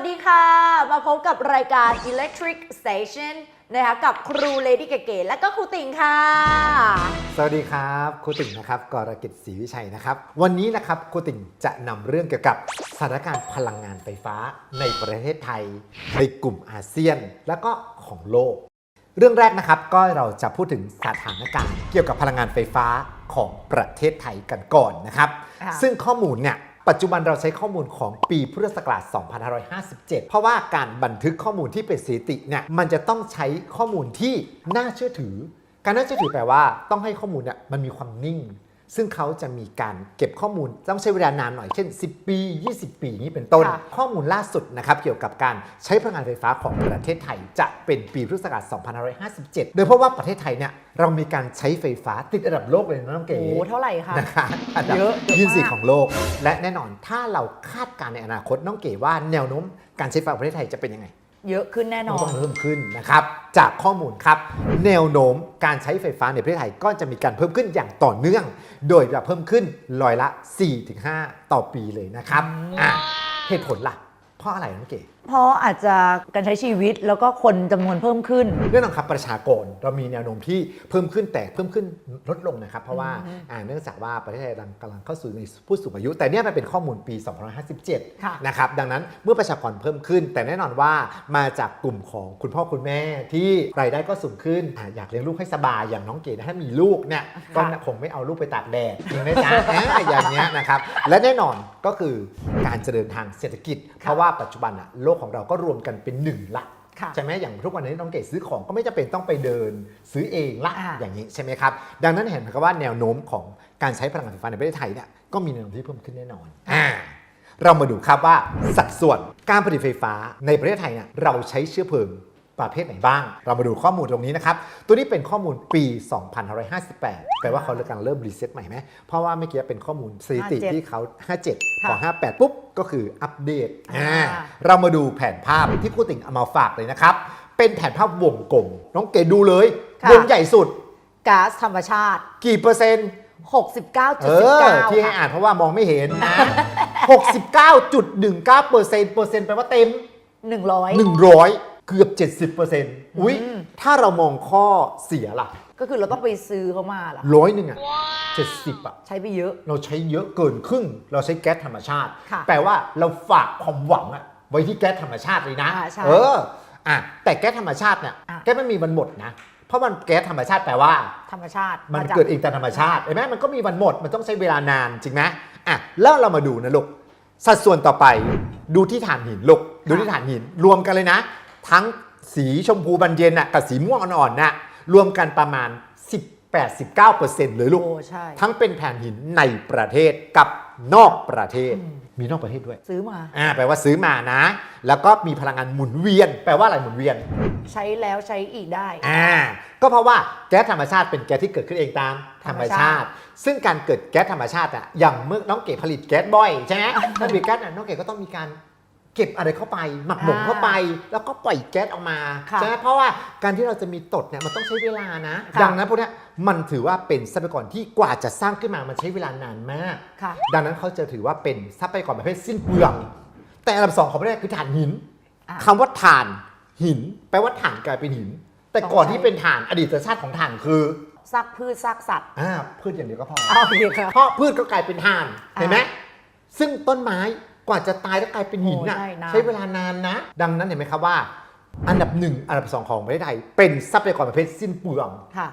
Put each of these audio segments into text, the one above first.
สวัสดีค่ะ มาพบกับรายการ Electric Station นะคะกับครูเลดี้เก๋ๆและก็ครูติ่งค่ะ สวัสดีครับครูติ่งนะครับกรกิจศรีวิชัยนะครับ วันนี้นะครับครูติ่งจะนำเรื่องเกี่ยวกับสถานการณ์พลังงานไฟฟ้าในประเทศไทย ในกลุ่มอาเซียนและก็ของโลก เรื่องแรกนะครับก็เราจะพูดถึงสถานการณ์เกี่ยวกับพลังงานไฟฟ้าของประเทศไทยกันก่อนนะครับค่ะซึ่งข้อมูลเนี่ย ปัจจุบันเราใช้ข้อมูลของปีพุทธศักราช 2557 เพราะว่าการบันทึกข้อมูลที่เป็นสถิติเนี่ยมันจะต้องใช้ข้อมูลที่น่าเชื่อถือ การน่าเชื่อถือแปลว่าต้องให้ข้อมูลเนี่ยมันมีความนิ่ง ซึ่งเขาจะมีการเก็บข้อมูลต้องใช้เวลานานหน่อยเช่น 10 ปี 20 ปีอย่างนี้เป็นต้น ค่ะ ข้อมูลล่าสุดนะครับเกี่ยวกับการใช้พลังงานไฟฟ้าของประเทศไทยจะเป็นปีพุทธศักราช2557 โดยเพราะว่าประเทศไทยเนี่ยเรามีการใช้ไฟฟ้าติดอันดับโลกเลยนะน้องเก๋ โอ้เท่าไหร่คะ นะคะอันดับเยอะเยอะยี่สิบมากของโลก และแน่นอนถ้าเราคาดการณ์ในอนาคตน้องเก๋ว่าแนวโน้มการใช้ไฟฟ้าของประเทศไทยจะเป็นยังไง เยอะขึ้นแน่นมันอต้อนงเพิ่มขึ้นนะครับ จากข้อมูลครับ แนวโน้มการใช้ไฟฟ้าในประเทศไทยก็จะมีการเพิ่มขึ้นอย่างต่อเนื่อง โดยจะเพิ่มขึ้นร้อยละ 4-5 ต่อปีเลยนะครับอะเหตุผลล่ะ เพราะอะไรน้องเก๋เพราะอาจจะการใช้ชีวิตแล้วก็คนจำนวนเพิ่มขึ้น เรื่องของครับประชากรเรามีแนวโน้มที่เพิ่มขึ้นแต่เพิ่มขึ้นลดลงนะครับ เพราะว่าอ่าเนื่องจากว่าประเทศไทยกำลังกำลังเข้าสู่ในผู้สูงอายุ แต่เนี่ยมันเป็นข้อมูลปี ค่ะ 2557 นะครับ ดังนั้นเมื่อประชากรเพิ่มขึ้น แต่แน่นอนว่ามาจากกลุ่มของคุณพ่อคุณแม่ที่รายได้ก็สูงขึ้นอาอยากเลี้ยงลูกให้สบายอย่างน้องเก๋ถ้ามีลูกเนี่ยก็คงไม่เอาลูกไปตากแดดจริงไหมจ๊ะ อ่าอย่างเงี้ยนะครับและแน่นอนก็คือการเจริญทางเศรษฐกิจ เพราะว่าปัจจุบันอะโลกของเราก็รวมกันเป็นหนึ่งละค่ะใช่ไหมอย่างทุกวันนี้น้องเก๋ซื้อของก็ไม่จำเป็นต้องไปเดินซื้อเองละอ่าอย่างนี้ใช่ไหมครับ ดังนั้นเห็นไหมครับว่าแนวโน้มของการใช้พลังงานไฟฟ้าในประเทศไทยเนี่ยก็มีแนวโน้มที่เพิ่มขึ้นแน่นอนอ่าเรามาดูครับว่าสัดส่วนการผลิตไฟฟ้าในประเทศไทยเนี่ยเราใช้เชื้อเพลิง ประเภทไหนบ้าง เรามาดูข้อมูลตรงนี้นะครับ ตัวนี้เป็นข้อมูลปี 2558 แปลว่าเขากำลังเริ่มรีเซ็ตใหม่ไหม เพราะว่าเมื่อกี้เป็นข้อมูลสถิติ57ที่เขา 57ค่ะพอ 58 ปุ๊บ ก็คืออัปเดตอ่าอ่าเรามาดูแผนภาพที่ครูติ่งเอามาฝากเลยนะครับ เป็นแผนภาพวงกลม น้องเกดดูเลยค่ะวงใหญ่สุด ก๊าซธรรมชาติ กี่เปอร์เซ็นต์69.19เออที่ให้ค่ะอ่านเพราะว่ามองไม่เห็นนะ69.19เปอร์เซ็นต์เปอร์เซ็นต์แปลว่าเต็ม 100 100 เกือบ 70เปอร์เซ็นต์อุ้ยอืมถ้าเรามองข้อเสียล่ะก็คือเราต้องไปซื้อเขามาล่ะร้อยหนึ่งอะเจ็ดสิบอะ ใช้ไปเยอะ เราใช้เยอะเกินครึ่ง เราใช้แก๊สธรรมชาติ ค่ะแปลว่าเราฝากความหวังอะไว้ที่แก๊สธรรมชาติเลยนะ อ่าใช่เอออะแต่แก๊สธรรมชาติเนี่ยอะ แก๊สไม่มีวันหมดนะ เพราะมันแก๊สธรรมชาติแปลว่า ธรรมชาติมันมาจากเกิดเองตามธรรมชาติเห็นไหมมันก็มีวันหมด มันต้องใช้เวลานานจริงไหมอะแล้วเรามาดูนะลูกสัดส่วนต่อไป ดูที่ถ่านหินลูกดูที่ถ่านหินรวมกันเลยนะ ทั้งสีชมพูบานเย็นน่ะกับสีม่วงอ่อนๆน่ะรวมกันประมาณ 18-19%เลยลูก โอ้ใช่ ทั้งเป็นแผ่นหินในประเทศกับนอกประเทศ มีนอกประเทศด้วย ซื้อมา อ่าแปลว่าซื้อมานะ แล้วก็มีพลังงานหมุนเวียน แปลว่าอะไรหมุนเวียน ใช้แล้วใช้อีกได้ อ่า ก็เพราะว่าแก๊สธรรมชาติเป็นแก๊สที่เกิดขึ้นเองตามธรรมชาติ ซึ่งการเกิดแก๊สธรรมชาติอะอย่างเมื่อน้องเก๋ผลิตแก๊สบ่อยใช่ไหมถ้าผลิตแก๊สอะน้องเก๋ก็ต้องมีการ เก็บอะไรเข้าไป หมักหมมเข้าไป แล้วก็ปล่อยแก๊สออกมาค่ะใช่ไหมเพราะว่าการที่เราจะมีตดเนี่ยมันต้องใช้เวลานะ ค่ะ ดังนั้นพวกเนี้ยมันถือว่าเป็นทรัพยากรที่กว่าจะสร้างขึ้นมามันใช้เวลานานมาก ค่ะ ดังนั้นเขาจะถือว่าเป็นทรัพยากรประเภทสิ้นเปลือง แต่อันดับสองของประเทศคือถ่านหินอะคำว่าถ่านหิน แปลว่าถ่านกลายเป็นหิน แต่ก่อนต้องใช้ ที่เป็นถ่านอดีตชาติของถ่านคือซากพืชซากสัตว์อ่าพืชอย่างเดียวก็พอ เอาโอเคค่ะ เพราะพืชก็กลายเป็นถ่านอ่าเห็นไหมซึ่งต้นไม้ กว่าจะตายแล้วกลายเป็นหินน่ะโอ้ใช่นาน ใช้เวลานานนะ ดังนั้นเห็นไหมครับว่า อันดับหนึ่งอันดับสองของประเทศไทยเป็นทรัพยากรประเภทสิ้นเปลือง ค่ะ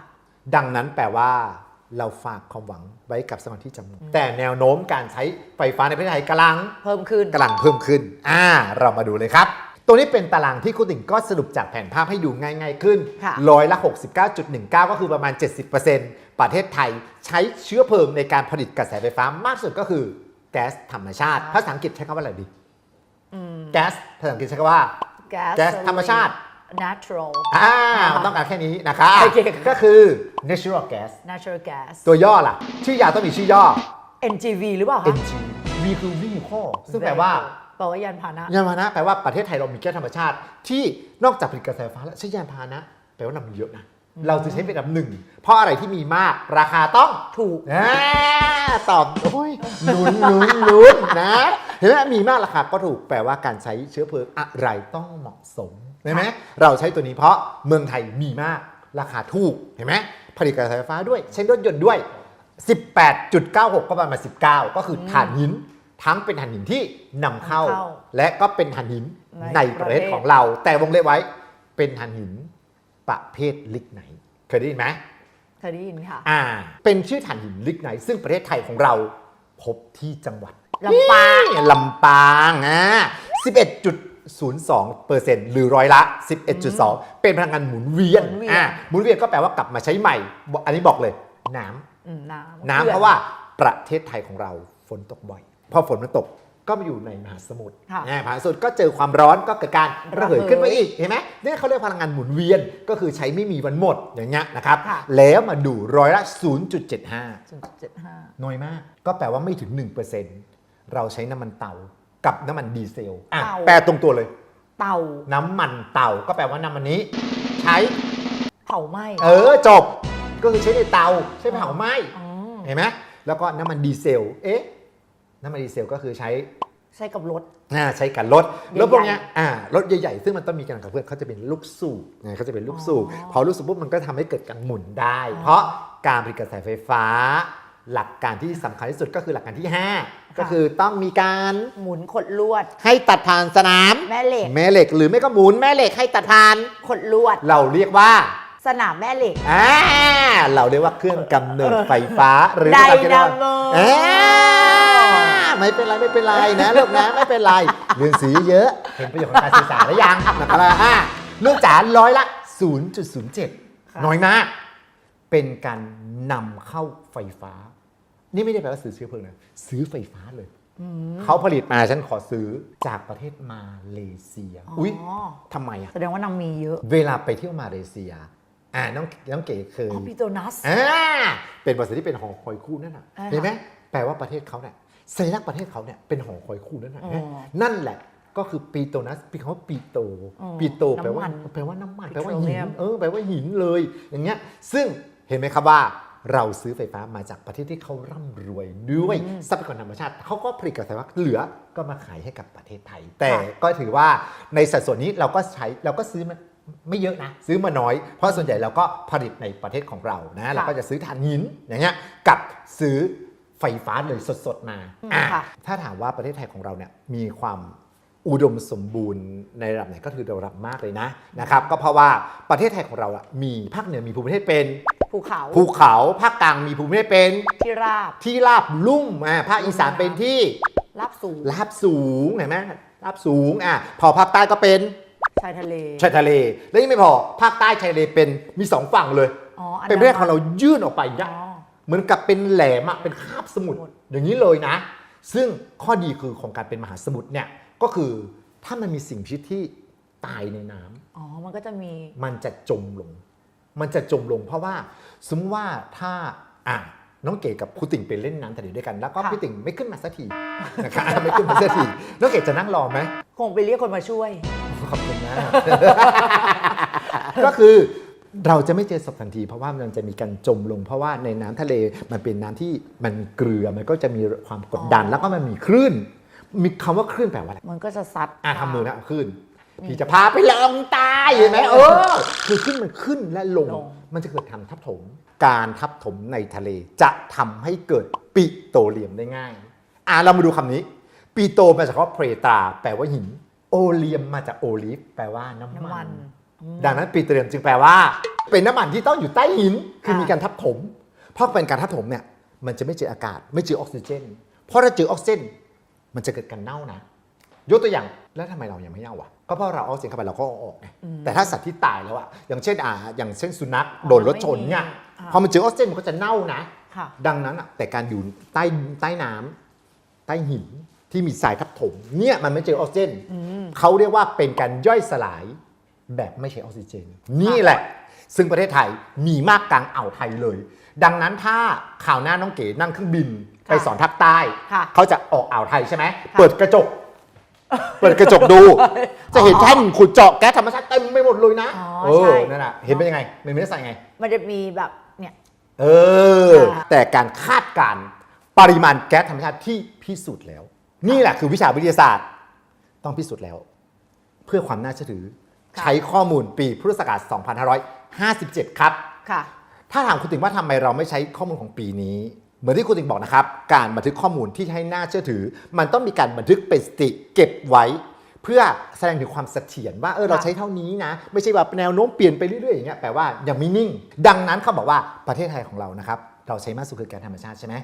ดังนั้นแปลว่าเราฝากความหวังไว้กับสถานที่จำนวนแต่แนวโน้มการใช้ไฟฟ้าในประเทศไทยกำลัง เพิ่มขึ้น กำลังเพิ่มขึ้น อ่า เรามาดูเลยครับ ตัวนี้เป็นตารางที่ครูติ่งก็สรุปจากแผนภาพให้ดูง่ายๆขึ้น ค่ะ ร้อยละ 69.19 ก็คือประมาณ 70%ประเทศไทยใช้เชื้อเพลิงในการผลิตกระแสไฟฟ้ามากสุดก็คือ แก๊สธรรมชาติ ภาษาอังกฤษใช้คำว่าอะไรดีอืมแก๊สภาษาอังกฤษใช้คำว่าแก๊สแก๊สธรรมชาติ natural อ่าต้องการแค่นี้นะคะโอเคก็คือ natural gas natural gas ตัวย่อล่ะ ชื่อยาต้องมีชื่อย่อ NGV หรือเปล่าคะ NG V คือ vehicle ซึ่งแปลว่าแปลว่ายานพาหนะยานพาหนะแปลว่าประเทศไทยเรามีแก๊สธรรมชาติ ที่นอกจากผลิตกระแสไฟฟ้าแล้วใช้ยานพาหนะ แปลว่าเรามีเยอะนะ เราจะใช้เป็นอันดับหนึ่ง เพราะอะไรที่มีมากราคาต้องถูกอ่าตอบโอ้ยลุ้นลุ้นลุ้นนะเห็นไหมมีมากราคาก็ถูกแปลว่าการใช้เชื้อเพลิงอะไรต้องเหมาะสมเห็นไหมเราใช้ตัวนี้เพราะเมืองไทยมีมากราคาถูกเห็นไหมผลิตกระแสไฟฟ้าด้วย ใช้รถยนต์ด้วย 18.96 ก็ประมาณ 19 ก็คือถ่านหิน ทั้งเป็นถ่านหินที่นำเข้านำเข้า และก็เป็นถ่านหินในในประเทศประเทศของเรา แต่วงเล็บไว้เป็นถ่านหิน ประเภทลิกไนท์เคยได้ยินไหมเคยได้ยินค่ะ อ่า เป็นชื่อถ่านหินลิกไนท์ซึ่งประเทศไทยของเราพบที่จังหวัดลำปางนี่ลำปางอ่า11.02เปอร์เซ็นต์หรือร้อยละ 11.2 เป็นพลังงานหมุนเวียนหมุนเวียนอ่าหมุนเวียนก็แปลว่ากลับมาใช้ใหม่บอกอันนี้บอกเลย น้ำอืมน้ำน้ำเพราะว่าประเทศไทยของเราฝนตกบ่อย พอฝนมันตก ก็มาอยู่ในมหาสมุทรค่ะอ่ามหาสมุทรก็เจอความร้อนก็เกิดการระเหยระเหยขึ้นไปอีก เห็นไหมนี่เขาเรียกพลังงานหมุนเวียน ก็คือใช้ไม่มีวันหมดอย่างเงี้ยนะครับค่ะแล้วมาดูร้อยละ 0.75ศูนย์จุดเจ็ดห้าน้อยมาก ก็แปลว่าไม่ถึง 1%เราใช้น้ำมันเตา กับน้ำมันดีเซลอะเตาแปลตรงตัวเลย เตา น้ำมันเตา ก็แปลว่าน้ำมันนี้ ใช้เผาไหม้ เออจบ ก็คือใช้ในเตา ใช้เผาไหม้อืมเห็นไหมแล้วก็น้ำมันดีเซล เอ๊ะ น้ำมันดีเซลก็คือใช้ใช้กับรถอ่าใช้กันรถใหญ่ๆรถพวกเนี้ยอ่ารถใหญ่ๆ ซึ่งมันต้องมีการขับเคลื่อนเขาจะเป็นลูกสูบไงเขาจะเป็นลูกสูบอ๋อพอลูกสูบปุ๊บมันก็ทำให้เกิดการหมุนได้อ๋อเพราะการผลิตกระแสไฟฟ้า หลักการที่สำคัญที่สุดก็คือหลักการที่ 5 ก็คือต้องมีการหมุนขดลวด ให้ตัดผ่านสนามแม่เหล็กแม่เหล็ก หรือไม่ก็หมุนแม่เหล็กให้ตัดผ่านขดลวด เราเรียกว่าสนามแม่เหล็กอ่าเราเรียกว่าเครื่องกำเนิดไฟฟ้าหรือไดภษอังกฤษนาว่าโมเอ๊ะ ไม่เป็นไรไม่เป็นไรนะลูกนะไม่เป็นไรเรียนสีเยอะเห็นประโยชน์ของการสื่อสารแล้วยังนะครับอะลูกจ๋าร้อยละ 0.07 น้อยมาก เป็นการนำเข้าไฟฟ้า นี่ไม่ได้แปลว่าซื้อเชื้อเพลิงนะซื้อไฟฟ้าเลยเขาผลิตมาฉันขอซื้อจากประเทศมาเลเซีย อุ้ยทำไมอะ แสดงว่านางมีเยอะ เวลาไปเที่ยวมาเลเซีย อ่าน้องน้องเก๋เคยอ๋อพิโตนัสอ่าเป็นบริษัทที่เป็นหอคอยคู่นั่นน่ะอ่าเห็นไหมแปลว่าประเทศเขาเนี่ย สัญลักษณ์ประเทศเขาเนี่ยเป็นหอคอยคู่นั่นน่ะอ๋อเห็นไหมนั่นแหละก็คือปีโตนัสปีคำว่าปีโตอ๋อปีโตแปลว่าน้ำมันแปลว่าน้ำมันแปลว่าหิน Petroleum เออแปลว่าหินเลย อย่างเงี้ยซึ่งเห็นไหมครับว่าเราซื้อไฟฟ้ามาจากประเทศที่เขาร่ำรวยด้วยทรัพยากรธรรมชาติเขาก็ผลิตกระแสไฟฟ้าเหลือก็มาขายให้กับประเทศไทย แต่ก็ถือว่าในสัดส่วนนี้เราก็ใช้เราก็ซื้อมาไม่เยอะนะ ซื้อมาน้อย เพราะส่วนใหญ่เราก็ผลิตในประเทศของเรานะเราก็จะซื้อถ่านหินอย่างเงี้ยกับซื้อ ไฟฟ้าเลยสดๆมาอืมอะค่ะ ถ้าถามว่าประเทศไทยของเราเนี่ยมีความอุดมสมบูรณ์ในระดับไหนก็คือระดับมากเลยนะนะครับ ก็เพราะว่าประเทศไทยของเราอะมีภาคเหนือมีภูมิประเทศเป็น ภูเขาภูเขาภาคกลางมีภูมิประเทศเป็น ที่ราบ ที่ราบลุ่มอ่าภาคอีสานเป็นที่ราบสูงราบสูงเห็นไหมราบสูงอะพอภาคใต้ก็เป็นชายทะเลชายทะเล แล้วยังไม่พอภาคใต้ชายทะเลเป็นมีสองฝั่งเลย อ๋ออันเป็นประเทศของเรายื่นออกไปเนี่ยอ๋อ เหมือนกับเป็นแหลมอะเป็นคาบสมุทรสมุทรอย่างนี้เลยนะ ซึ่งข้อดีคือของการเป็นมหาสมุทรเนี่ยก็คือถ้ามันมีสิ่งมีชีวิตที่ตายในน้ำอ๋อ มันก็จะมี มันจะจมลง มันจะจมลงเพราะว่าสมมติว่าถ้าอะน้องเก๋กับครูติ่งไปเล่นน้ำทะเลด้วยกัน แล้วก็ค่ะ พี่ติ่งไม่ขึ้นมาสักทีนะคะ ไม่ขึ้นมาสักทีน้องเก๋จะนั่งรอไหม คงไปเรียกคนมาช่วย ขอบคุณมากก็คือ เราจะไม่เจอศพทันที เพราะว่ามันจะมีการจมลง เพราะว่าในน้ำทะเลมันเป็นน้ำที่มันมีเกลือมันก็จะมีความกดดันอ๋อแล้วก็มันมีคลื่น มีคำว่าคลื่นแปลว่าอะไรมันก็จะซัดอะทำมือนะคลื่นพี่จะพาไปลงใตายเห็นไหมเออ คือขึ้นมันขึ้นและลงลง มันจะเกิดการทับถม การทับถมในทะเลจะทำให้เกิดปิโตรเลียมได้ง่าย อะเรามาดูคำนี้ ปิโตมาจากคำว่าเพรตาแปลว่าหิน โอเลียมมาจากโอลิฟแปลว่าน้ำน้ำมัมันน ดังนั้นปิโตรเลียมจึงแปลว่า เป็นน้ำมันที่ต้องอยู่ใต้หิน คือค่ะมีการทับถม เพราะเป็นการทับถมเนี่ย มันจะไม่เจออากาศ ไม่เจอออกซิเจน เพราะถ้าเจอออกซิเจน มันจะเกิดการเน่านะ ยกตัวอย่าง แล้วทำไมเรายังไม่เน่าอะ ก็เพราะเราเอาออกซิเจนเข้าไปเราก็เอาออกไง แต่ถ้าสัตว์ที่ตายแล้วอะอย่างเช่นอ่าอย่างเช่นสุนัขโดนรถชนเนี่ยอ่าพอมันเจอออกซิเจนมันก็จะเน่านะค่ะดังนั้นอะแต่การอยู่ใต้ใต้น้ำใต้หินที่มีทรายทับถม เนี่ยมันไม่เจอออกซิเจนเขาเรียกว่าเป็นการย่อยสลาย แบบไม่ใช้ออกซิเจน นี่แหละ ซึ่งประเทศไทยมีมากกลางอ่าวไทยเลย ดังนั้นถ้าข่าวหน้าน้องเก๋นั่งเครื่องบินไปสอนภาคใต้ ค่ะเขาจะออกอ่าวไทยใช่ไหมค่ะเปิดกระจก เปิดกระจกดู จะเห็นแท่นขุดเจาะแก๊สธรรมชาติเต็มไปหมดเลยนะอ๋อเอใช่ อนั่นน่ะเห็นเป็นยังไงมันไม่ได้ใส่ไง มันจะมีแบบเนี่ย เออ ค่ะ แต่การคาดการณ์ปริมาณแก๊สธรรมชาติที่พิสูจน์แล้ว นี่แหละคือวิชาวิทยาศาสตร์ ต้องพิสูจน์แล้ว เพื่อความน่าเชื่อถือ ใช้ข้อมูลปีพุทธศักราช2557 ครับค่ะถ้าถามคุณติงว่าทำไมเราไม่ใช้ข้อมูลของปีนี้ เหมือนที่คุณติงบอกนะครับ การบันทึกข้อมูลที่ให้น่าเชื่อถือ มันต้องมีการบันทึกเป็นสถิติเก็บไว้ เพื่อแสดงถึงความเสถียรว่าเออเราใช้เท่านี้นะ ไม่ใช่ว่าแนวโน้มเปลี่ยนไปเรื่อยๆอย่างเงี้ยแปลว่ายังไม่นิ่ง ดังนั้นเขาบอกว่าประเทศไทยของเรานะครับเราใช้มากสุดคือแก๊สธรรมชาติใช่ไหม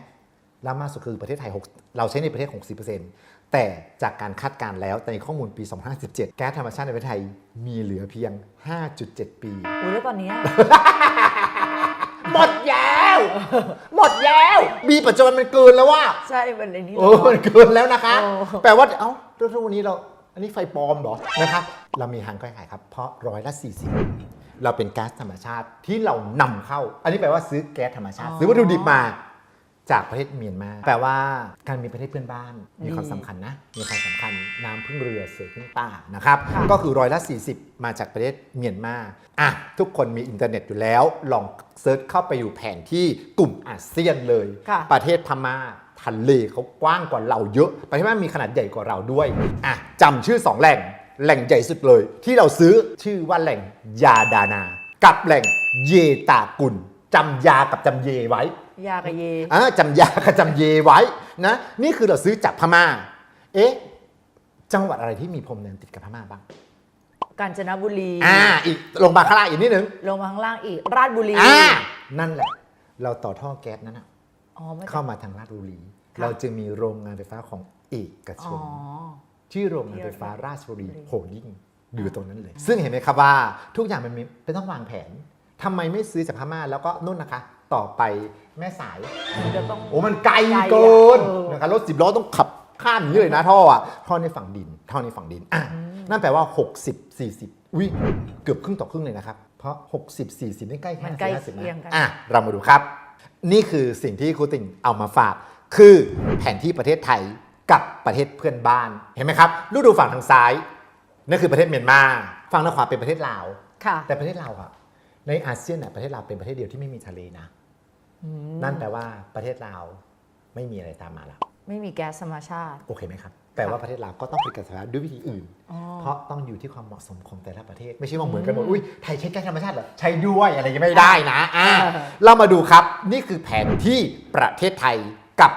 แล้วมากสุดคือประเทศไทย 6 เราใช้ในประเทศ 60% แต่จากการคาดการณ์แล้วในข้อมูลปี 2017 แก๊สธรรมชาติในประเทศไทยมีเหลือเพียง 5.7 ปี อุ้ยแล้วตอนเนี้ย หมดแล้วหมดแล้วบีปัจจุบันมันเกินแล้วว่า ใช่มันในนี้โอ้มันเกินแล้วนะคะ โอ้ แปลว่า เอ้าแล้วทุกวันนี้เรา อันนี้ไฟปลอมเหรอ นะครับเรามีทางแก้ไขครับ เพราะร้อยละ 40 เราเป็นแก๊สธรรมชาติที่เรานำเข้า อันนี้แปลว่าซื้อแก๊สธรรมชาติ ซื้อวัตถุดิบมา จากประเทศเมียนมา แปลว่าการมีประเทศเพื่อนบ้าน มีความสำคัญนะ มีความสำคัญน้ำพึ่งเรือเสือพึ่งป่านะครับ ก็คือร้อยละ 40 มาจากประเทศเมียนมาอะทุกคนมีอินเทอร์เน็ตอยู่แล้ว ลองเซิร์ชเข้าไปอยู่แผนที่กลุ่มอาเซียนเลย ค่ะ ประเทศพม่าทะเลเขากว้างกว่าเราเยอะ ประเทศพม่ามีขนาดใหญ่กว่าเราด้วยอะจำชื่อ2แหล่งแหล่งใหญ่สุดเลย ที่เราซื้อชื่อว่าแหล่งยาดานา กับแหล่งเยตากุลจำยากับจำเยไว้ ยากระเยอ่าจำยากับจำเยไว้นะนี่คือเราซื้อจากพม่า เอ๊ะจังหวัดอะไรที่มีพรมแดนติดกับพม่าบ้างกาญจนบุรีอ่าอีกลงมาข้างล่างอีกนิดนึงลงมาข้างล่างอีก ราชบุรีอ่านั่นแหละ เราต่อท่อแก๊สนั้นนะอ๋อไม่เข้ามาทางราชบุรีค่ะเราจึงมีโรงงานไฟฟ้าของเอกชอ๋อนที่โรงงานไฟฟ้าราชบุรีบุรีโฮลดิ้งอยู่ตรงนั้นเลย ซึ่งเห็นไหมครับว่าทุกอย่างมันมีเป็นต้องวางแผนทำไมไม่ซื้อจากพม่าแล้วก็นู่นนะคะ ต่อไปแม่สาย มันจะต้อง โอ้มันไกลไกลอะเกินเออนะครับรถสิบล้อต้องขับข้ามอย่างนี้เลยนะท่ออะท่อในฝั่งดินท่อในฝั่งดินอะนั่นแปลว่า 60 40 อุ้ยเกือบครึ่งต่อครึ่งเลยนะครับ เพราะ 60 40นี่ใกล้มัน50ใกล้50เคียงกันอะเรามาดูครับ นี่คือสิ่งที่ครูติ่งเอามาฝาก คือแผนที่ประเทศไทยกับประเทศเพื่อนบ้านเห็นไหมครับดูดูฝั่งทางซ้ายนั่นคือประเทศเมียนมาฝั่งทางขวาเป็นประเทศลาว ค่ะ แต่ประเทศลาวอะในอาเซียนน่ะประเทศลาวเป็นประเทศเดียวที่ไม่มีทะเลนะ นั่นแปลว่าประเทศลาวไม่มีอะไรตามมาแล้ว ไม่มีแก๊สธรรมชาติ โอเคไหมครับ แต่ว่าประเทศลาวก็ต้องผลิตก๊าซธรรมชาติด้วยวิธีอื่นอ๋อเพราะต้องอยู่ที่ความเหมาะสมของแต่ละประเทศ ไม่ใช่ว่าเหมือนกันหมด อุ้ยไทยใช้แก๊สธรรมชาติเหรอ ใช้ด้วยอะไรยังไม่ได้นะอ่าเออเรามาดูครับ นี่คือแผนที่ประเทศไทยกับ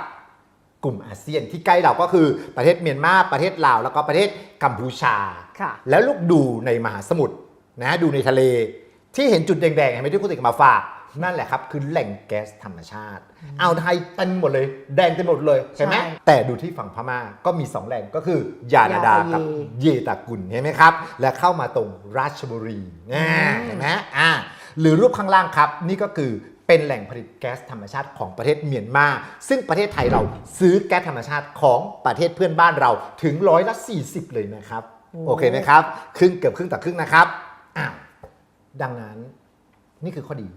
กลุ่มอาเซียนที่ใกล้เราก็คือประเทศเมียนมา ประเทศลาว แล้วก็ประเทศกัมพูชาค่ะแล้วลูกดูในมหาสมุทรนะ ดูในทะเล ที่เห็นจุดแดงๆเห็นไหมที่คุณติกมาฝาก นั่นแหละครับ คือแหล่งแก๊สธรรมชาติอ่าวไทยเต็มหมดเลย แดงเต็มหมดเลยเห็นไหมใช่แต่ดูที่ฝั่งพม่าก็มี 2 แหล่งก็คือยาดาดายากับเยเยตากุลเห็นไหมครับ และเข้ามาตรงราชบุรีอ่าเห็นไหมอ่าหรือรูปข้างล่างครับ นี่ก็คือเป็นแหล่งผลิตแก๊สธรรมชาติของประเทศเมียนมา ซึ่งประเทศไทยเราซื้อแก๊สธรรมชาติของประเทศเพื่อนบ้านเราถึงร้อยละ 40 เลยนะครับ โอเคไหมครับ ครึ่งเกือบครึ่งต่อครึ่งนะครับอ้าวดังนั้นนี่คือข้อดี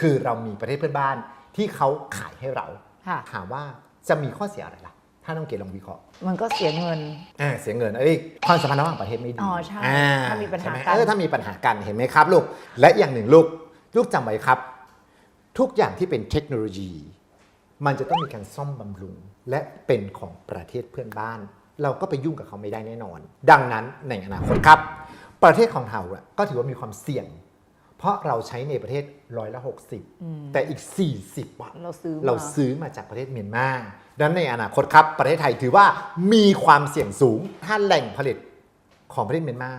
คือเรามีประเทศเพื่อนบ้านที่เขาขายให้เรา ค่ะถามว่าจะมีข้อเสียอะไรล่ะ ถ้าน้องเกดลองวิเคราะห์มันก็เสียเงิน อ่าเสียเงินเอ้ยความสัมพันธ์ระหว่างประเทศไม่ดีอ๋อใช่อ่ถ้ามีปัญหาใช่ไกันเออถ้ามีปัญหากันเห็นไหมครับลูก และอย่างหนึ่งลูก ลูกจำไว้ครับ ทุกอย่างที่เป็นเทคโนโลยี มันจะต้องมีการซ่อมบำรุง และเป็นของประเทศเพื่อนบ้าน เราก็ไปยุ่งกับเขาไม่ได้แน่นอน ดังนั้นในอนาคตครับ ประเทศของเราอะก็ถือว่ามีความเสี่ยง เพราะเราใช้ในประเทศร้อยละ60 แต่อีก 40อะเราซื้อมาเราซื้อมาจากประเทศเมียนมาดังนั้นในอนาคตครับ ประเทศไทยถือว่ามีความเสี่ยงสูง ถ้าแหล่งผลิตของประเทศเมียนมา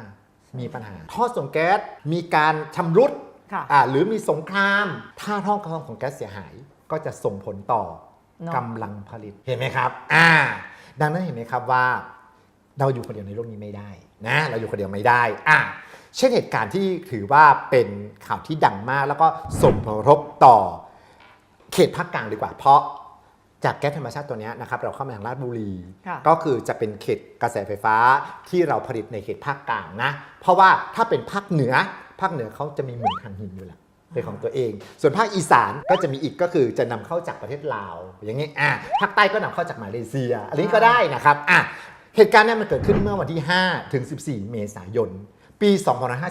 มีปัญหา ท่อส่งแก๊สมีการชำรุดค่ะอ่าหรือมีสงคราม ถ้าท่อกรองของแก๊สเสียหายก็จะส่งผลต่อเนอะกำลังผลิตเห็นไหมครับอ่าดังนั้นเห็นไหมครับว่า เราอยู่คนเดียวในโลกนี้ไม่ได้นะ เราอยู่คนเดียวไม่ได้อะ เช่นเหตุการณ์ที่ถือว่าเป็นข่าวที่ดังมาก แล้วก็ส่งผลกระทบต่อเขตภาคกลางดีกว่าเพราะจากแก๊สธรรมชาติตัวเนี้ยนะครับเราเข้ามาทางราชบุรีค่ะก็คือจะเป็นเขตกระแสไฟฟ้าที่เราผลิตในเขตภาคกลางนะเพราะว่าถ้าเป็นภาคเหนือ ภาคเหนือเขาจะมีเหมืองถ่านหินอยู่แล้วเป็นของตัวเอง ส่วนภาคอีสานก็จะมีอีกก็คือจะนำเข้าจากประเทศลาว อย่างนี้อะภาคใต้ก็นำเข้าจากมาเลเซีย อันนี้ก็ได้นะครับอะเหตุการณ์เนี้มันเกิดขึ้นเมื่อวันที่ 5 ถึง 14 เมษายน ปี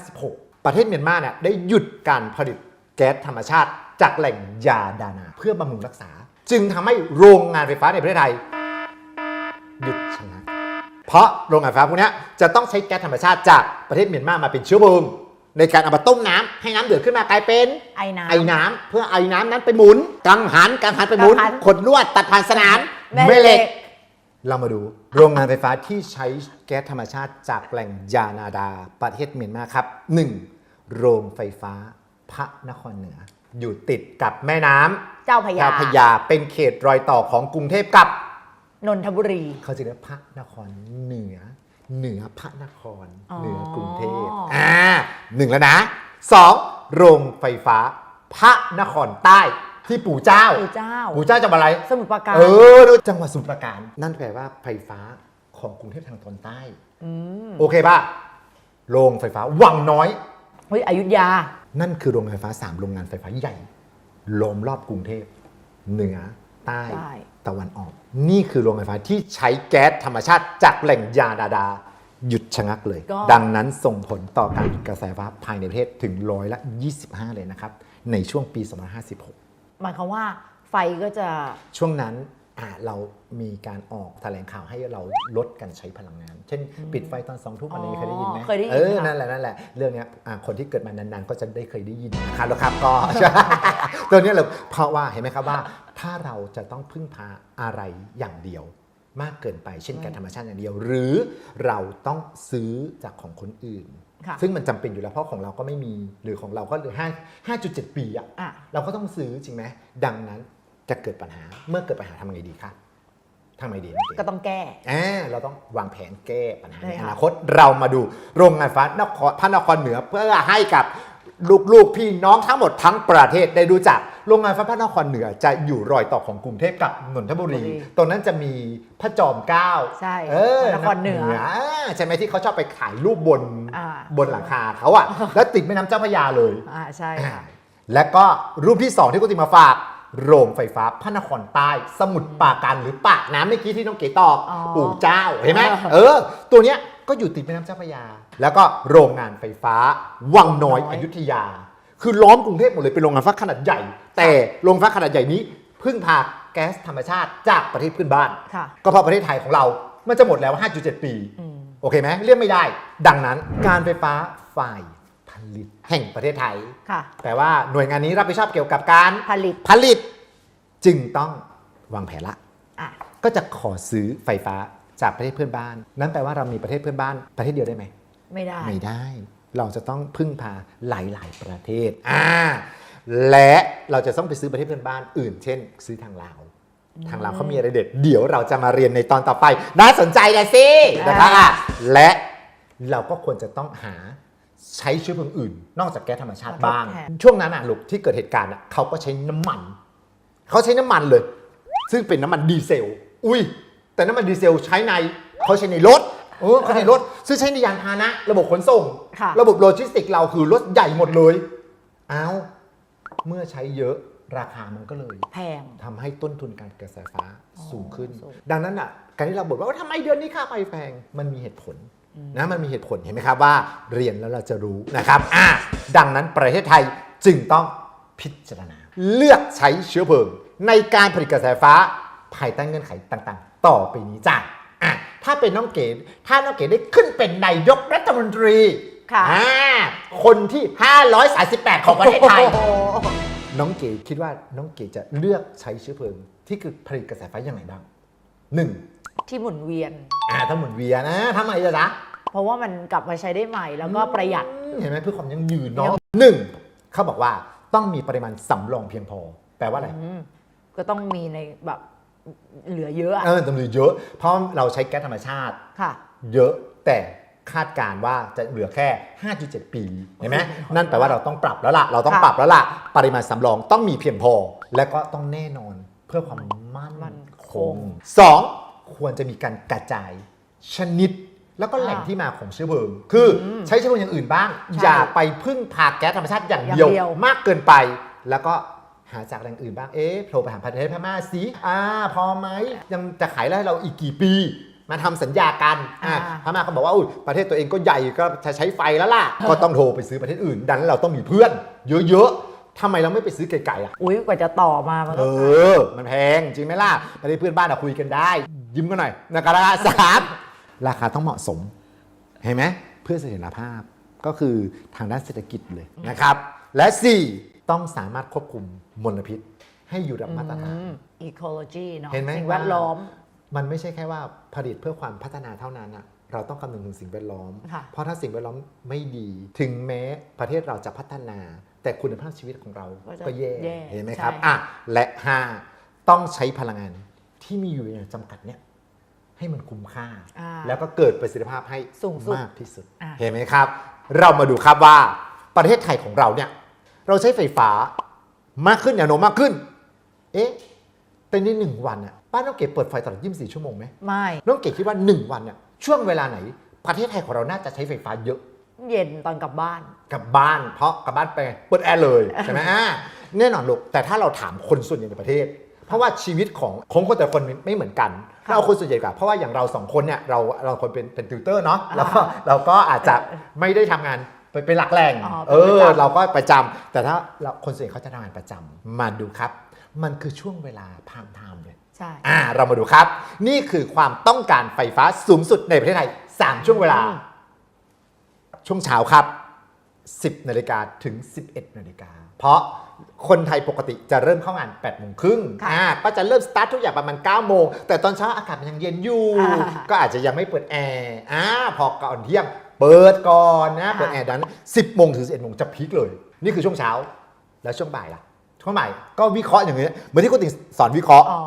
2556 ประเทศเมียนมาเนี่ยได้หยุดการผลิตแก๊สธรรมชาติจากแหล่งยาดานา เพื่อบำรุงรักษา จึงทำให้โรงงานไฟฟ้าในประเทศไทยหยุดชะงักเพราะโรงงานไฟฟ้าพวกเนี้ยจะต้องใช้แก๊สธรรมชาติจากประเทศเมียนมามาเป็นเชื้อเพลิงในการเอามาต้มน้ำให้น้ำเดือดขึ้นมากลายเป็นไอ้น้ำไอ้น้ำเพื่อไอ้น้ำนั้นไปหมุนกังหันกังหันไปหมุนกังหันขดลวดตัดผ่านสนามแม่แม่เหเหล็ล็กก เรามาดูโรงงานไฟฟ้าที่ใช้แก๊สธรรมชาติจากแหล่งยานาดาประเทศเมียนมาครับ 1. โรงไฟฟ้าพระนครเหนือ อยู่ติดกับแม่น้ำเจ้าพระยาเจ้าพระยาเป็นเขตรอยต่อของกรุงเทพกับ นนทบุรี เขาจะเรียกพระนครเหนือ เหนือพระนคร อ๋อ เหนือกรุงเทพอ่าหนึ่งแล้วนะสองโรงไฟฟ้าพระนครใต้ ที่ปู่เจ้า ปู่เจ้า ปู่เจ้าจังหวัดอะไร สมุทรปราการ เออดูจังหวัดสมุทรปราการ นั่นแปลว่าไฟฟ้าของกรุงเทพทางตอนใต้มโอเคป่ะโรงไฟฟ้าวังน้อย เฮ้ยอยุธยา นั่นคือโรงงานไฟฟ้าสามโรงงานไฟฟ้าใหญ่ล้อมรอบกรุงเทพเหนือใต้ใต้ ตะวันออก นี่คือโรงไฟฟ้าที่ใช้แก๊สธรรมชาติจากแหล่งยาดาดา หยุดชะงักเลย ก็ ดังนั้นส่งผลต่อการผลิตกระแสไฟฟ้าภายในประเทศถึงร้อยละ 25 เลยนะครับ ในช่วงปี 2556 หมายความว่าไฟก็จะ ช่วงนั้นอะเรามีการออกแถลงข่าวให้เราลดการใช้พลังงาน เช่น ปิดไฟตอนสองทุ่มอ๋ออันนี้เคยได้ยินไหมเคยได้ยินเออค่ะ นั่นแหละนั่นแหละเรื่องเนี้ยอะคนที่เกิดมานานๆก็จะได้เคยได้ยินนะครับแล้วครับก็ ตัวเนี้ยเราเพราะว่าเห็นไหมครับว่า ถ้าเราจะต้องพึ่งพาอะไรอย่างเดียว มากเกินไป เช่นการธรรมชาติอย่างเดียว หรือเราต้องซื้อจากของคนอื่นค่ะ ซึ่งมันจำเป็นอยู่แล้วเพราะของเราก็ไม่มีหรือของเราก็เหลือ5 5.7ปีอะอะเราก็ต้องซื้อจริงไหมดังนั้นจะเกิดปัญหาเมื่อเกิดปัญหาทำไงดีครับทำไงดีน้องเก๋ก็ต้องแก้อ่าเราต้องวางแผนแก้ปัญหาใช่ในค่ะอนาคตเรามาดูโรงงานฟ้านครพระนครเหนือเพื่อให้กับ ลูกๆ พี่น้องทั้งหมดทั้งประเทศได้รู้จัก โรงงานฟ้าพระนครเหนือจะอยู่รอยต่อของกรุงเทพกับนนทบุรี ตรงนั้นจะมีพระจอมเกล้าใช่เออพระนครเหนือใช่ไหมที่เขาชอบไปถ่ายรูปบนอ่าบนหลังคาเขาอะแล้วติดแม่น้ำเจ้าพระยาเลยอ่าใช่ค่ะและก็รูปที่2ที่กุติมาฝากโรงไฟฟ้าพระนครใต้ สมุทรปราการหรือปากน้ำเมื่อกี้ที่น้องเก๋ตอบอ๋อปู่เจ้าเห็นไหมเออเออตัวเนี้ย ก็อยู่ติดแม่น้ำเจ้าพระยา แล้วก็โรงงานไฟฟ้า วังน้อยน้อยอยุธยา คือล้อมกรุงเทพหมดเลยเป็นโรงงานไฟฟ้าขนาดใหญ่ แต่โรงไฟฟ้าขนาดใหญ่นี้พึ่งพาแก๊สธรรมชาติจากประเทศเพื่อนบ้าน ค่ะ ก็เพราะประเทศไทยของเรา มันจะหมดแล้ว 5.7 ปี อืม โอเคไหมเรียกไม่ได้ ดังนั้นการไฟฟ้าฝ่ายผลิตแห่งประเทศไทย ค่ะ แปลว่าหน่วยงานนี้รับผิดชอบเกี่ยวกับการผลิต ผลิต จึงต้องวางแผนละ อะ ก็จะขอซื้อไฟฟ้า จากประเทศเพื่อนบ้าน นั่นแปลว่าเรามีประเทศเพื่อนบ้านประเทศเดียวได้ไหมไม่ได้ ไม่ได้ เราจะต้องพึ่งพาหลาย ๆ ประเทศอ่าและเราจะต้องไปซื้อประเทศเพื่อนบ้านอื่น เช่น ซื้อทางลาวทางลาวเขามีอะไรเด็ด เดี๋ยวเราจะมาเรียนในตอนต่อไป น่าสนใจเลยสินะคะอะและเราก็ควรจะต้องหาใช้เชื้อเพลิงอื่น นอกจากแก๊สธรรมชาติบ้างมาทดแทนช่วงนั้นอะลูกที่เกิดเหตุการณ์อะเขาก็ใช้น้ำมัน เขาใช้น้ำมันเลย ซึ่งเป็นน้ำมันดีเซล อุ้ย แต่น้ำมันดีเซลใช้ในเขาใช้ในรถเออเขาใช้ในรถซึ่งใช้ในยานพาหนะ ระบบขนส่ง ค่ะ ระบบโลจิสติกเราคือรถใหญ่หมดเลยเอาเมื่อใช้เยอะราคามันก็เลย แพง ทำให้ต้นทุนการกระแสไฟฟ้าอ๋อสูงขึ้น สูง ดังนั้นอะการที่เราบอกว่าทำไมเดือนนี้ค่าไฟแพงมันมีเหตุผลนะมันมีเหตุผลเห็นไหมครับว่า เรียนแล้วเราจะรู้นะครับอะดังนั้นประเทศไทยจึงต้องพิจารณา เลือกใช้เชื้อเพลิง ในการผลิตกระแสไฟฟ้าภายใต้เงื่อนไขต่างๆ ต่อไปนี้จ้ะอะถ้าเป็นน้องเก๋ถ้าน้องเก๋ได้ขึ้นเป็นนายกรัฐมนตรีค่ะอ่าคนที่ 538 ของประเทศไทย โอ้โหน้องเก๋คิดว่าน้องเก๋จะเลือกใช้เชื้อเพลิง ที่คือผลิตกระแสไฟอย่างไรบ้างหนึ่งที่หมุนเวียน อ่าถ้าหมุนเวียนนะทำไมจะจ๊ะเพราะว่ามันกลับมาใช้ได้ใหม่แล้วก็ประหยัดอืมเห็นไหมเพื่อความยั่งยืนเนาะหนึ่งเขาบอกว่าต้องมีปริมาณสำรองเพียงพอ แปลว่าอะไรอืมก็ต้องมีในแบบ เหลือเยอะอะเออจำนวนเยอะ เพราะเราใช้แก๊สธรรมชาติ ค่ะ เยอะแต่คาดการณ์ว่าจะเหลือแค่ 5.7 ปีเห็นไหมนั่นแปลว่าเราต้องปรับแล้วล่ะ เราต้องค่ะปรับแล้วล่ะ ปริมาณสำรองต้องมีเพียงพอ และก็ต้องแน่นอนเพื่อความมั่นมั่นคคงงสองควรจะมีการกระจายชนิด แล้วก็แหล่งอ่าที่มาของเชื้อเพลิง คืออใช้เชื้อเพลิงอย่างอื่นบ้างใช่อย่าไปพึ่งพาแก๊สธรรมชาติอย่างอย่างเดียวเดียวมากเกินไป แล้วก็ หาจากแหล่งอื่นบ้าง เอ๊ะโผล่ไปหาประเทศพม่าสิอ่า พอไหมยังจะขายได้ให้เราอีกกี่ปี มาทำสัญญากันอ่าอ่า พม่าเขาบอกว่าอุ้ยประเทศตัวเองก็ใหญ่ก็จะใช้ไฟแล้วล่ะ ก็ต้องโทรไปซื้อประเทศอื่น ดังนั้นเราต้องมีเพื่อน เยอะๆทำไมเราไม่ไปซื้อไกลๆอะ อุ้ยกว่าจะต่อมามันเอก็อ มันแพงจริงไหมล่ะประเทศเพื่อนบ้านอะคุยกันได้ ยิ้มกันหน่อยนะครับราคาสามราคาต้องเหมาะสม เห็นไหมเพื่อเสถียรภาพก็คือทางด้านเศรษฐกิจเลยนะครับ และ 4 ต้องสามารถควบคุม มลพิษ ให้อยู่ระดับมาตรฐาน อีโคโลจีเนาะเห็นไหมสิ่งแวดล้อม มันไม่ใช่แค่ว่าผลิตเพื่อความพัฒนาเท่านั้นอะเราต้องคำนึงถึงสิ่งแวดล้อม ค่ะ เพราะถ้าสิ่งแวดล้อมไม่ดี ถึงแม้ประเทศเราจะพัฒนา แต่คุณภาพชีวิตของเราก็จะก็แย่แย่เห็นไหมครับใช่ อะและ 5 ต้องใช้พลังงานที่มีอยู่อย่างจำกัดเนี่ยให้มันคุ้มค่า อ่าแล้วก็เกิดประสิทธิภาพให้สูงสุดมากที่สุด อะ เห็นไหมครับ เรามาดูครับว่าประเทศไทยของเราเนี่ยเราใช้ไฟฟ้า มากขึ้นแนวโน้มมากขึ้น เอ๊ะ แต่ในหนึ่งวันอะบ้านน้องเก๋เปิดไฟตลอด 24 ชั่วโมงไหมไม่น้องเก๋คิดว่า 1 วันเนี่ยช่วงเวลาไหน ประเทศไทยของเราน่าจะใช้ไฟฟ้าเยอะเย็นตอนกลับบ้าน กลับบ้านเพราะกลับบ้านไปเปิดแอร์เลยใช่ไหมอ่าแน่นอนลูกแต่ถ้าเราถามคนส่วนใหญ่ในประเทศ เพราะว่าชีวิตของของคนแต่ละคนไม่เหมือนกันค่ะเราเอาคนส่วนใหญ่ก่อนเพราะว่าอย่างเราสองคนเนี่ยเราเราคนเป็นเป็นติวเตอร์เนาะแล้วก็อ่าเราก็อาจจะไม่ได้ทำงานไป เป็นหลักแหล่งอ๋อเอเป็นประอจำ เราก็ประจำแต่ถ้าเราคนส่วนใหญ่เขาจะทำงานประจำมาดูครับ มันคือช่วงเวลาพามไทม์เลย ใช่ อ่าเรามาดูครับ นี่คือความต้องการไฟฟ้าสูงสุดในประเทศไทย 3 ช่วงเวลา อืม ช่วงเช้าครับ 10นาฬิกาถึง 11นาฬิกาเพราะคนไทยปกติจะเริ่มเข้างาน8โมงครึ่งค่ะอ่าก็จะเริ่มสตาร์ททุกอย่างประมาณ9โมง แต่ตอนเช้าอากาศมันยังเย็นอยู่ อ่า ก็อาจจะยังไม่เปิดแอร์อ่าพอก่อนเที่ยง เปิดก่อนนะค่ะเปิดแอร์ดังนั้น10โมงถึง11โมงจะพีคเลย นี่คือช่วงเช้า แล้วช่วงบ่ายล่ะ ช่วงบ่ายก็วิเคราะห์อย่างนี้เหมือนที่คุณติงสอนวิเคราะห์ อ๋อ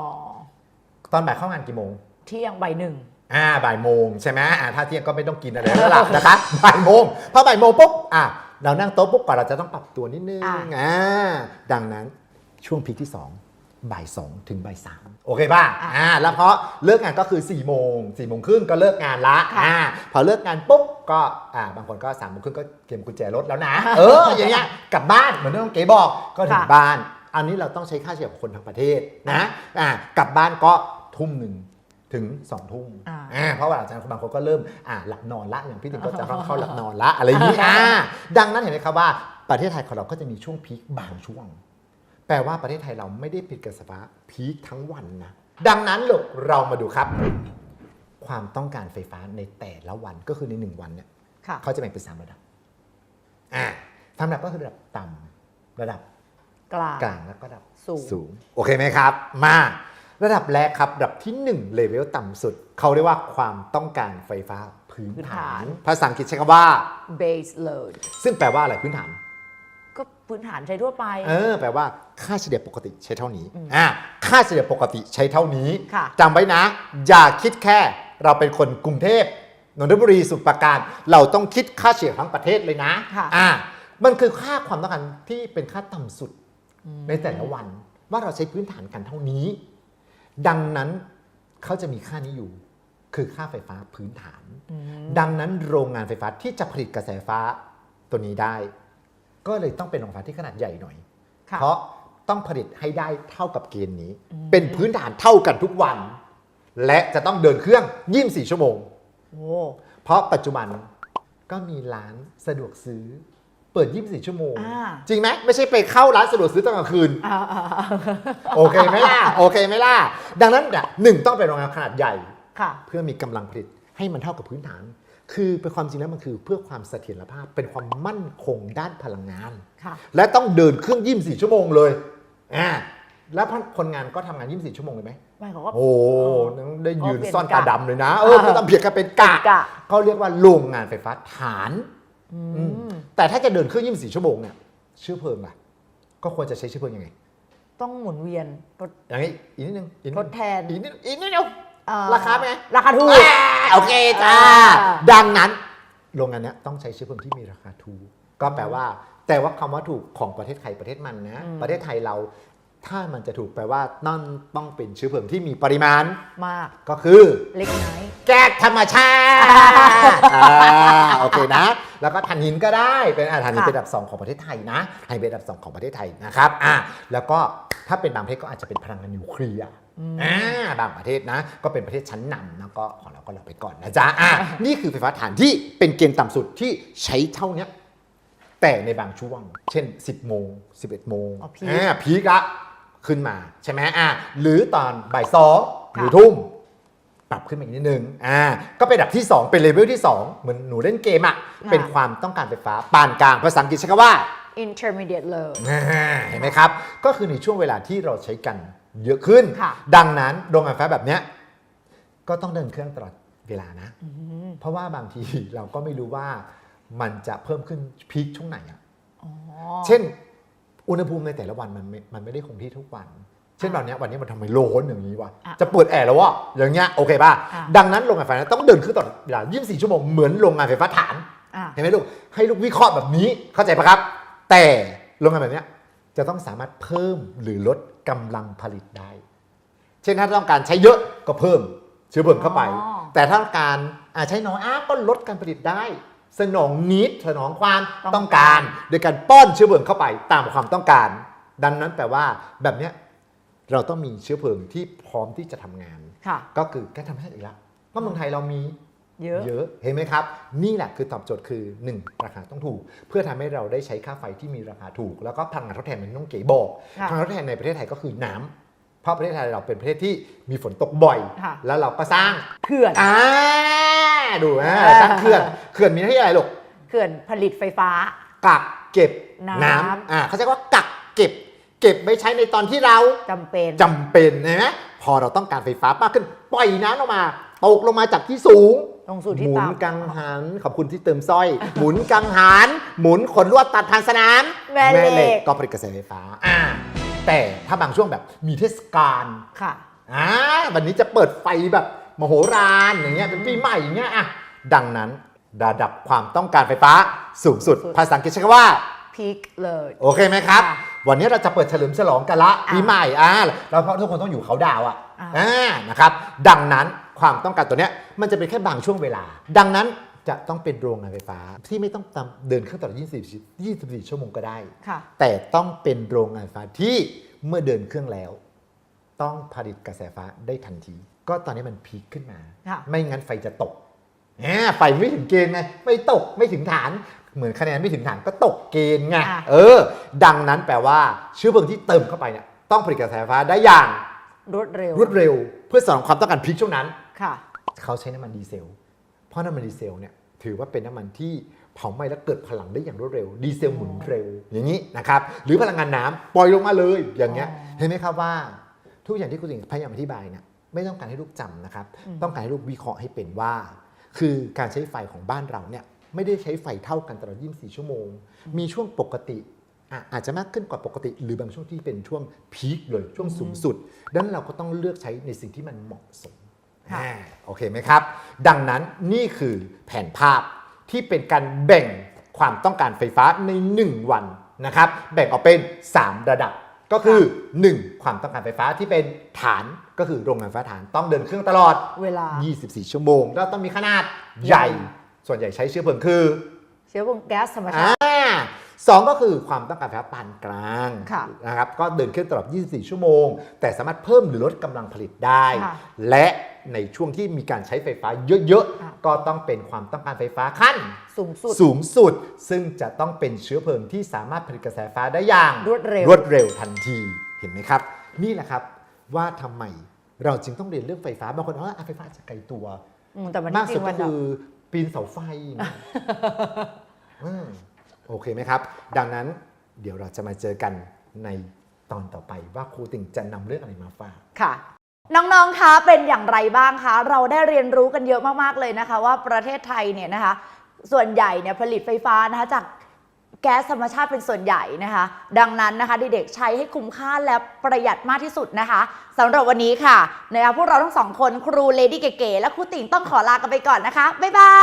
ตอนบ่ายเข้างานกี่โมง เที่ยงใบายหนึ่ง อ่าบ่ายโมงใช่ไหมอ่าถ้าเที่ยงก็ไม่ต้องกินอะไรแล้วล่ะ นะคะบ่ายโมงพอบ่ายโมงปุ๊บอะเรานั่งโต๊ะปุ๊บก่อนเราจะต้องปรับตัวนิดนึงอ่า อ่าดังนั้นช่วงพีคที่2 บ่าย2ถึงบ่าย3โอเคป่ะอ่าแล้วเพราะเลิกงานก็คือ4ี่โมงสี่โมงครึ่งก็เลิกงานละอ่าพอเลิกงานปุ๊บก็อ่าบางคนก็3ามโมงครึ่งก็เก็บกุญแจรถแล้วนะเอออย่างเงี้ยกลับบ้านเหมือนที่น้องเก๋บอกก็ถึงค่ะบ้าน อันนี้เราต้องใช้ค่าเฉลี่ยของคนทั้งประเทศนะอ่ากลับบ้านก็ทุ่มหนึ่งถึงสองทุ่มอ่าอ่าเพราะว่าหลังจากนั้นบางคนก็เริ่มอ่าหลับนอนละอย่างพี่ติ๋งก็จะเข้าหลับนอนละอะไรอย่างนี้อ่าดังนั้นเห็นไหมครับว่าประเทศไทยของเราก็จะมีช่วงพีคบางช่วง แปลว่าประเทศไทยเราไม่ได้ปิดกระแสไฟฟ้าพีคทั้งวันนะ ดังนั้นลูกเรามาดูครับ ความต้องการไฟฟ้าในแต่ละวันก็คือในหนึ่งวันเนี่ยค่ะ เขาจะแบ่งเป็นสามระดับอ่าสามระดับก็คือระดับต่ำระดับกลาง กลางแล้วก็ระดับ สูงโอเคไหมครับ มาระดับแรกครับ ระดับที่1เลเวลต่ำสุด เขาเรียกว่าความต้องการไฟฟ้าพื้นพื้นฐาฐาน น ภาษาอังกฤษใช้คำว่า base load ซึ่งแปลว่าอะไรพื้นฐาน ก็พื้นฐานใช้ทั่วไป เออแปลว่าค่าเฉลี่ยปกติใช้เท่านี้อ่าค่าเฉลี่ยปกติใช้เท่านี้ค่ะจำไว้นะ อย่าคิดแค่เราเป็นคนกรุงเทพนนทบุรีสมุทรปราการ เราต้องคิดค่าเฉลี่ยทั้งประเทศเลยนะค่ะอ่ามันคือค่าความต้องการที่เป็นค่าต่ำสุดในแต่ละวัน ว่าเราใช้พื้นฐานกันเท่านี้ ดังนั้นเขาจะมีค่านี้อยู่ คือค่าไฟฟ้าพื้นฐาน ดังนั้นโรงงานไฟฟ้าที่จะผลิตกระแสไฟฟ้าตัวนี้ได้ ก็เลยต้องเป็นโรงไฟฟ้าที่ขนาดใหญ่หน่อย ค่ะ เพราะต้องผลิตให้ได้เท่ากับเกณฑ์นี้ เป็นพื้นฐานเท่ากันทุกวัน และจะต้องเดินเครื่อง24ชั่วโมง โอ้ เพราะปัจจุบันก็มีร้านสะดวกซื้อ เปิด 24 ชั่วโมง อ่า จริงไหมไม่ใช่ไปเข้าร้านสะดวกซื้อตอนกลางคืน อ่าอ่าอ่าโอเคไหมล่ะ โอเคไหมล่ะ ดังนั้นเนี่ยหนึ่งต้องเป็นโรงงานขนาดใหญ่ ค่ะ เพื่อมีกำลังผลิตให้มันเท่ากับพื้นฐาน คือเป็นความจริงแล้วมันคือเพื่อความเสถียรภาพเป็นความมั่นคงด้านพลังงาน ค่ะ และต้องเดินเครื่อง24ชั่วโมงเลยอ่าแล้วคนงานก็ทำงาน24ชั่วโมงเลยไหม ไม่เขาก็ โอ้นั่นได้ยืนอ๋อเปลี่ยนซ่อนตากะดำเลยนะ เออก็ต้องเพียงแค่เป็นกะกะ เขาเรียกว่าโรงงานไฟฟ้าฐาน อือืมมแต่ถ้าจะเดินเครื่อง24ชั่วโมงเนี่ยเชื้อเพลิงล่ะ ก็ควรจะใช้เชื้อเพลิงยังไง ต้องหมุนเวียนทดอย่างนี้อีกนิดนึงอีกนิดทนึดงแทน อีกนิดอีกนิดเดียวเอ่อ ราคาเป็นไง ราคาถูกอ่าโอเคจ้า อ่า ดังนั้นโรงงานเนี้ยต้องใช้เชื้อเพลิงที่มีราคาถูก ก็แปลว่า แต่ว่าคำว่าถูกของประเทศไทยประเทศมันนะ ประเทศไทยเรา ถ้ามันจะถูกแปลว่านั่นต้องเป็นเชื้อเพลิงที่มีปริมาณ มาก ก็คือ เล็กน้อย แก๊สธรรมชาติอ่าโอเคนะ แล้วก็ถ่านหินก็ได้ เป็นอ่าถ่านหินค่ะ เป็นอันดับสองของประเทศไทยนะถ่านหินเป็นอันดับสองของประเทศไทยนะครับอ่าแล้วก็ถ้าเป็นบางประเทศก็อาจจะเป็นพลังงานนิวเคลียร์ อ่าบางประเทศนะ ก็เป็นประเทศชั้นนำแล้วก็ของเราก็รอไปก่อนนะจ๊ะอ่านี่คือไฟฟ้าถ่านที่เป็นเกณฑ์ต่ำสุดที่ใช้เท่าเนี้ยแต่ในบางช่วง เช่น 10 โมง 11 โมงอ๋อพีคอ่าพีกละขึ้นมาใช่ไหมอ่าหรือตอนบ่ายสองหรือทุ่มปรับขึ้นมาอีกนิดนึง อ่า ก็เป็นระดับที่ 2 เป็นเลเวลที่ 2 เหมือนหนูเล่นเกมอะ่ะค่ะเป็นความต้องการไฟฟ้าปานกลาง ภาษาอังกฤษใช้คำว่า intermediate เลยอ่าเห็นไหมครับ ก็คือในช่วงเวลาที่เราใช้กัน เยอะขึ้น ค่ะ ดังนั้นโรงงานไฟฟ้าแบบเนี้ยก็ต้องเดินเครื่องตลอดเวลานะเพราะว่าบางที เราก็ไม่รู้ว่ามันจะเพิ่มขึ้นพีคช่วงไหนอะอ๋อ เช่น อุณหภูมิในแต่ละวันมันไม่มันไม่ได้คงที่ทุกวัน เช่นวันเนี้ยวันนี้มันทำไมร้อนอย่างนี้วะอะจะเปิดแอร์แล้ววะอย่างเงี้ยโอเคป่ะอะ ดังนั้นโรงงานไฟฟ้าต้องเดินขึ้นตลอดเวลา 24 ชั่วโมงเหมือนโรงงานไฟฟ้าฐาน อะ เห็นไหมลูกให้ลูกวิเคราะห์แบบนี้เข้าใจปะครับ แต่โรงงานแบบเนี้ย จะต้องสามารถเพิ่มหรือลดกำลังผลิตได้ เช่นถ้าต้องการใช้เยอะก็เพิ่มเชื้อเพลิงเข้าไปอ๋อแต่ถ้าต้องการอ่าใช้น้อยอะก็ลดการผลิตได้ สนองนิดสนองความต้องการ โดยการป้อนเชื้อเพลิงเข้าไปตามความต้องการ ดังนั้นแปลว่าแบบเนี้ยเราต้องมีเชื้อเพลิงที่พร้อมที่จะทำงานค่ะก็คือแก๊สธรรมชาติอีกแล้วก็เมืองไทยเรามี เยอะ เยอะ เห็นไหมครับ นี่แหละคือตอบโจทย์คือ 1 ราคาต้องถูก เพื่อทำให้เราได้ใช้ค่าไฟที่มีราคาถูก แล้วก็พลังงานทดแทนมันต้องเก๋บอกค่ะพลังงานทดแทนในประเทศไทยก็คือน้ำเพราะประเทศไทยเราเป็นประเทศที่มีฝนตกบ่อยค่ะแล้วเราก็สร้างเขื่อนอ่าดูนะอ่าสร้างเขื่อนเขื่อนมีหน้าที่อะไรลูกเขื่อนผลิตไฟฟ้า กักเก็บน้ำน้ำอ่าเขาใช้ว่ากักเก็บ เก็บไว้ใช้ในตอนที่เราจำเป็นจำเป็นนะพอเราต้องการไฟฟ้ามากขึ้นปล่อยน้ำลงมา ตกลงมาจากที่สูงลงสู่หที่มุนต่ำกังหันขอบคุณที่เติมสร้อย หมุนกังหันหมุนขนลวดตัดผ่านสนามแม่เหล็กก็ผลิตกระแสไฟฟ้าอ่าแต่ถ้าบางช่วงแบบมีเทศกาลค่ะอ่าวันนี้จะเปิดไฟแบบมโหฬารอย่างเงี้ยเป็นปีใหม่อย่างเงี้ยอะดังนั้นระดับความต้องการไฟฟ้าสูงสุดสุดภาษาอังกฤษใช้คำว่าพีคเลยโอเคไหมครับค่ะวันนี้เราจะเปิดเฉลิมฉลองกันละอะปีใหม่อ่าแล้วเพราะทุกคนต้องอยู่เขาดาวน์อะอะอ่านะครับ ดังนั้น ความต้องการตัวเนี้ยมันจะเป็นแค่บางช่วงเวลา ดังนั้นจะต้องเป็นโรงงานไฟฟ้าที่ไม่ต้องตามเดินเครื่องตลอด24 24 ชั่วโมงก็ได้ ค่ะ แต่ต้องเป็นโรงงานไฟฟ้าที่เมื่อเดินเครื่องแล้ว ต้องผลิตกระแสไฟฟ้าได้ทันที ก็ตอนนี้มันพีคขึ้นมา ค่ะ ไม่งั้นไฟจะตกแหมไฟไม่ถึงเกณฑ์ไงไม่ตกไม่ถึงฐาน เหมือนคะแนนไม่ถึงฐานก็ตกเกณฑ์ไงอะ เออ ดังนั้นแปลว่าเชื้อเพลิงที่เติมเข้าไปเนี่ยต้องผลิตกระแสไฟฟ้าได้อย่าง รวดเร็ว รวดเร็ว เพื่อสนองความต้องการพีคช่วงนั้น ค่ะ เขาใช้น้ำมันดีเซล เพราะน้ำมันดีเซลเนี่ยถือว่าเป็นน้ำมันที่เผาไหม้แล้วเกิดพลังได้อย่างรวดเร็ว ดีเซลหมุนเร็วอย่างนี้นะครับหรือพลังงานน้ำปล่อยลงมาเลยอย่างเงี้ยอ๋อเห็นไหมครับว่าทุกอย่างที่คุณสิงห์พยายามอธิบายเนี่ยไม่ต้องการให้ลูกจำนะครับ ต้องการให้ลูกวิเคราะห์ให้เป็นว่า คือการใช้ไฟของบ้านเราเนี่ยไม่ได้ใช้ไฟเท่ากันตลอด 24 ชั่วโมง มีช่วงปกติ อะอาจจะมากขึ้นกว่าปกติ หรือบางช่วงที่เป็นช่วงพีคเลยช่วงสูงสุดดังนั้นเราก็ต้องเลือกใช้ในสิ่งที่มันเหมาะสมค่ะอ่าโอเคไหมครับ ดังนั้นนี่คือแผนภาพที่เป็นการแบ่งความต้องการไฟฟ้าใน 1 วันนะครับ แบ่งออกเป็น 3 ระดับก็คือ 1. ความต้องการไฟฟ้าที่เป็นฐานก็คือโรงงานไฟฟ้าฐานต้องเดินเครื่องตลอดเวลา 24 ชั่วโมง แล้วต้องมีขนาดใหญ่ ส่วนใหญ่ใช้เชื้อเพลิงคือ เชื้อเพลิงแก๊สธรรมชาอ่าติ สองก็คือความต้องการไฟฟ้าปานกลางค่ะนะครับก็เดินเครื่องตลอด 24 ชั่วโมง แต่สามารถเพิ่มหรือลดกำลังผลิตได้ค่ะและในช่วงที่มีการใช้ไฟฟ้าเยอะค่ะๆ ก็ต้องเป็นความต้องการไฟฟ้าขั้นสูงสุดสูงสุด ซึ่งจะต้องเป็นเชื้อเพลิงที่สามารถผลิตกระแสไฟฟ้าได้อย่างรวดเร็วรวดเร็วทันทีเห็นไหมครับ นี่แหละครับว่าทำไมเราจึงต้องเรียนเรื่องไฟฟ้าบางคนว่าอะไฟฟ้าอาจจะไกลตัวอืมแต่มันมากจริสุดงๆก็มันแบบคือปีนเสาไฟนะอืม โอเคไหมครับ ดังนั้นเดี๋ยวเราจะมาเจอกันในตอนต่อไปว่าครูติ่งจะนำเรื่องอะไรมาฝากค่ะน้องๆ คะ เป็นอย่างไรบ้างคะ เราได้เรียนรู้กันเยอะมากๆ เลยนะคะ ว่าประเทศไทยเนี่ยนะคะ ส่วนใหญ่เนี่ยผลิตไฟฟ้านะคะจากแก๊สธรรมชาติเป็นส่วนใหญ่นะคะ ดังนั้นนะคะเด็กๆใช้ให้คุ้มค่าและประหยัดมากที่สุดนะคะสำหรับวันนี้ค่ะนะคะพวกเราทั้งสองคนครูเลดี้เก๋ๆและครูติ่งต้องขอลากันไปก่อนนะคะ บ๊ายบา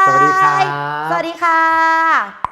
ย สวัสดีครับสวัสดีค่ะ